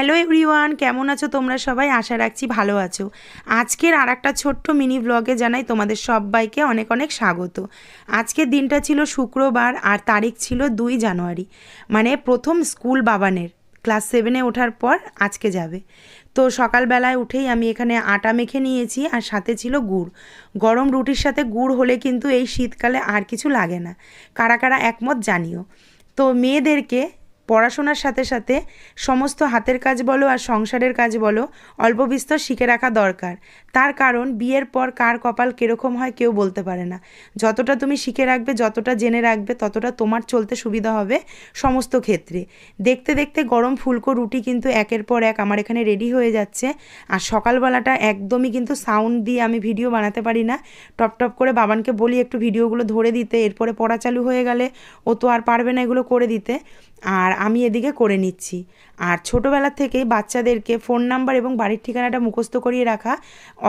Hello everyone, কেমন আছো তোমরা সবাই? আশা রাখছি ভালো আছো। আজকের আর একটা ছোট্ট মিনি ব্লগে জানাই তোমাদের সবাইকে অনেক অনেক স্বাগত। আজকের দিনটা ছিল শুক্রবার আর তারিখ ছিল দুই জানুয়ারি। মানে প্রথম স্কুল বাবানের। ক্লাস সেভেনে ওঠার পর আজকে যাবে। তো সকালবেলায় উঠেই আমি এখানে আটা মেখে নিয়েছি আর সাথে ছিল গুড়। গরম রুটির সাথে গুড় হলে কিন্তু এই শীতকালে আর কিছু লাগে না। কারা কারা একমত জানিও। তো মেয়েদেরকে পড়াশোনার সাথে সাথে সমস্ত হাতের কাজ বলো আর সংসারের কাজ বলো অল্প বিস্তর শিখে রাখা দরকার। তার কারণ বিয়ের পর কার কপাল কীরকম হয় কেউ বলতে পারে না। যতটা তুমি শিখে রাখবে, যতটা জেনে রাখবে, ততটা তোমার চলতে সুবিধা হবে সমস্ত ক্ষেত্রে। দেখতে দেখতে গরম ফুলকো রুটি কিন্তু একের পর এক আমার এখানে রেডি হয়ে যাচ্ছে। আর সকালবেলাটা একদমই কিন্তু সাউন্ড দিয়ে আমি ভিডিও বানাতে পারি না। টপ টপ করে বাবানকে বলি, একটু ভিডিওগুলো ধরে দিতে, এরপরে পড়া চালু হয়ে গেলে ও তো আর পারবে না এগুলো করে দিতে। আর আমি এদিকে করে নিচ্ছি। আর ছোটোবেলা থেকেই বাচ্চাদেরকে ফোন নাম্বার এবং বাড়ির ঠিকানাটা মুখস্থ করিয়ে রাখা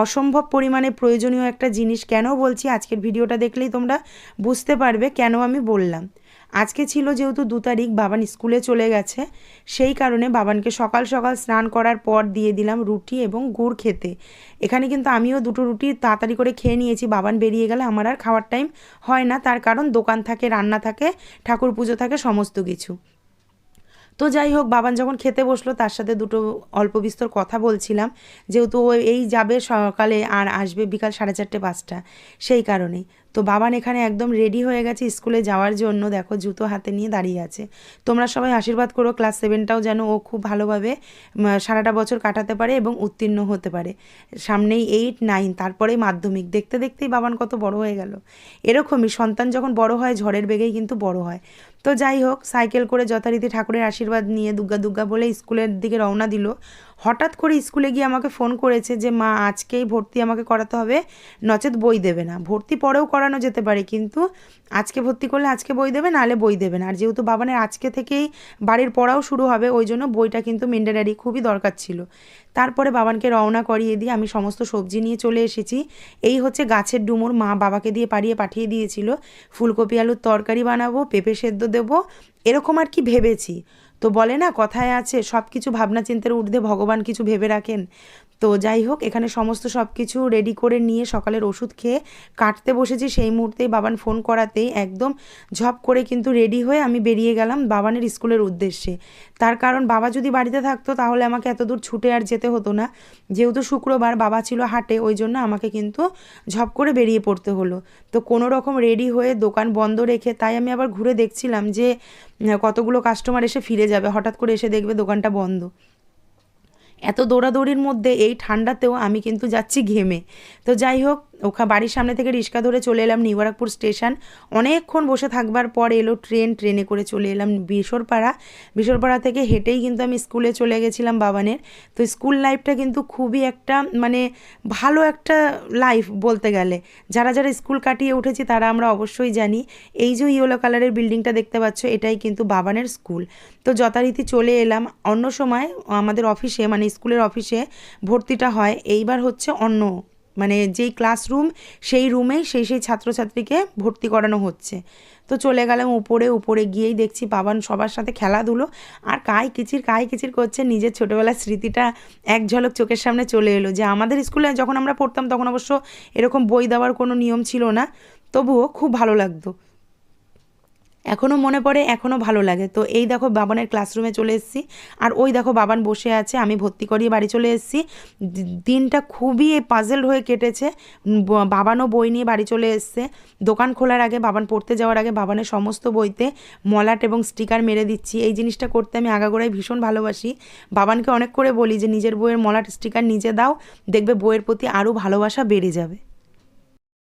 অসম্ভব পরিমাণে প্রয়োজনীয় একটা জিনিস। কেন বলছি? আজকের ভিডিওটা দেখলেই তোমরা বুঝতে পারবে কেন আমি বললাম। আজকে ছিল যেহেতু দু তারিখ, বাবান স্কুলে চলে গেছে। সেই কারণে বাবানকে সকাল সকাল স্নান করার পর দিয়ে দিলাম রুটি এবং গুড় খেতে। এখানে কিন্তু আমিও দুটো রুটি তাড়াতাড়ি করে খেয়ে নিয়েছি। বাবান বেরিয়ে গেলে আমার আর খাওয়ার টাইম হয় না। তার কারণ দোকান থাকে, রান্না থাকে, ঠাকুর পুজো থাকে, সমস্ত কিছু। তো যাই হোক, বাবান যখন খেতে বসল, তার সাথে দুটো অল্প বিস্তর কথা বলছিলাম। যেহেতু ও এই যাবে সকালে আর আসবে বিকাল সাড়ে চারটে পাঁচটা, সেই কারণেই। তো বাবান এখানে একদম রেডি হয়ে গেছে স্কুলে যাওয়ার জন্য। দেখো, জুতো হাতে নিয়ে দাঁড়িয়ে আছে। তোমরা সবাই আশীর্বাদ করো ক্লাস সেভেনটাও যেন ও খুব ভালোভাবে সারাটা বছর কাটাতে পারে এবং উত্তীর্ণ হতে পারে। সামনেই এইট নাইন তারপরেই মাধ্যমিক। দেখতে দেখতেই বাবান কত বড় হয়ে গেল। এরকমই সন্তান যখন বড় হয়, ঝড়ের বেগেই কিন্তু বড় হয়। তো যাই হোক সাইকেল করে যথারীতি ঠাকুরের আশীর্বাদ নিয়ে দুর্গা দুর্গা বলে স্কুলের দিকে রওনা দিল। হঠাৎ করে স্কুলে গিয়ে আমাকে ফোন করেছে যে, মা, আজকেই ভর্তি আমাকে করাতে হবে। নচেত বই দেবে না। ভর্তি পরেও করানো যেতে পারে, কিন্তু আজকে ভর্তি করলে আজকে বই দেবে, নাহলে বই দেবে না। আর যেহেতু বাবানের আজকে থেকেই বাড়ির পড়াও শুরু হবে, ওই জন্য বইটা কিন্তু মেন্ডেডারি খুবই দরকার ছিল। তারপরে বাবানকে রওনা করিয়ে দিয়ে আমি সমস্ত সবজি নিয়ে চলে এসেছি। এই হচ্ছে গাছের ডুমুর মা বাবাকে দিয়ে পাড়িয়ে পাঠিয়ে দিয়েছিল। ফুলকপি আলুর তরকারি বানাবো, পেঁপে সেদ্ধ দেবো, এরকম আর কি ভেবেছি। তো বলে না, কথায় আছে সব কিছু ভাবনা চিন্তার ঊর্ধ্বে ভগবান কিছু ভেবে রাখেন। তো যাই হোক, এখানে সমস্ত সব কিছু রেডি করে নিয়ে সকালের ওষুধ খেয়ে কাটতে বসেছি। সেই মুহূর্তেই বাবান ফোন করাতেই একদম ঝপ করে কিন্তু রেডি হয়ে আমি বেরিয়ে গেলাম বাবানের স্কুলের উদ্দেশ্যে। তার কারণ বাবা যদি বাড়িতে থাকতো তাহলে আমাকে এত দূর ছুটে আর যেতে হতো না। যেহেতু শুক্রবার বাবা ছিল হাটে, ওই জন্য আমাকে কিন্তু ঝপ করে বেরিয়ে পড়তে হলো। তো কোনো রকম রেডি হয়ে দোকান বন্ধ রেখে তাই আমি আবার ঘুরে দেখছিলাম যে কতগুলো কাস্টমার এসে ফিরে যাবে। হঠাৎ করে এসে দেখবে দোকানটা বন্ধ। এত দৌড়াদৌড়ির মধ্যে এই ঠান্ডাতেও আমি কিন্তু যাচ্ছি ঘেমে। তো যাই হোক ওখা বাড়ির সামনে থেকে রিক্সা ধরে চলে এলাম নিউবারাকপুর স্টেশন। অনেকক্ষণ বসে থাকবার পর এলো ট্রেন, ট্রেনে করে চলে এলাম বিশরপাড়া। বিশরপাড়া থেকে হেঁটেই কিন্তু আমি স্কুলে চলে গেছিলাম বাবানের। তো স্কুল লাইফটা কিন্তু খুবই একটা মানে ভালো একটা লাইফ বলতে গেলে। যারা যারা স্কুল কাটিয়ে উঠেছি তারা আমরা অবশ্যই জানি। এই যে ইয়েলো কালারের বিল্ডিংটা দেখতে পাচ্ছ, এটাই কিন্তু বাবানের স্কুল। তো যথারীতি চলে এলাম। অন্য সময় আমাদের অফিসে মানে স্কুলের অফিসে ভর্তিটা হয়। এইবার হচ্ছে অন্য মানে যেই ক্লাসরুম সেই রুমে সেই সেই ছাত্রছাত্রীকে ভর্তি করানো হচ্ছে। তো চলে গেলাম উপরে উপরে গিয়েই দেখছি বাবান সবার সাথে খেলাধুলো। আর কাই কিচির কাই কিচির করছে, নিজের ছোটোবেলার স্মৃতিটা এক ঝলক চোখের সামনে চলে এলো যে আমাদের স্কুলে যখন আমরা পড়তাম তখন অবশ্য এরকম বই দেওয়ার কোনো নিয়ম ছিল না। তবুও খুব ভালো লাগতো। এখনও মনে পড়ে এখনও ভালো লাগে। তো এই দেখো বাবানের ক্লাসরুমে চলে এসেছি। আর ওই দেখো বাবান বসে আছে, আমি ভর্তি করিয়ে বাড়ি চলে এসেছি। দিনটা খুবই পাজেল হয়ে কেটেছে। বাবানও বই নিয়ে বাড়ি চলে এসছে। দোকান খোলার আগে, বাবান পড়তে যাওয়ার আগে বাবানের সমস্ত বইতে মলাট এবং স্টিকার মেরে দিচ্ছি। এই জিনিসটা করতে আমি আগাগোড়ায় ভীষণ ভালোবাসি। বাবানকে অনেক করে বলি যে, নিজের বইয়ের মলাট স্টিকার নিজে দাও। দেখবে বইয়ের প্রতি আরও ভালোবাসা বেড়ে যাবে।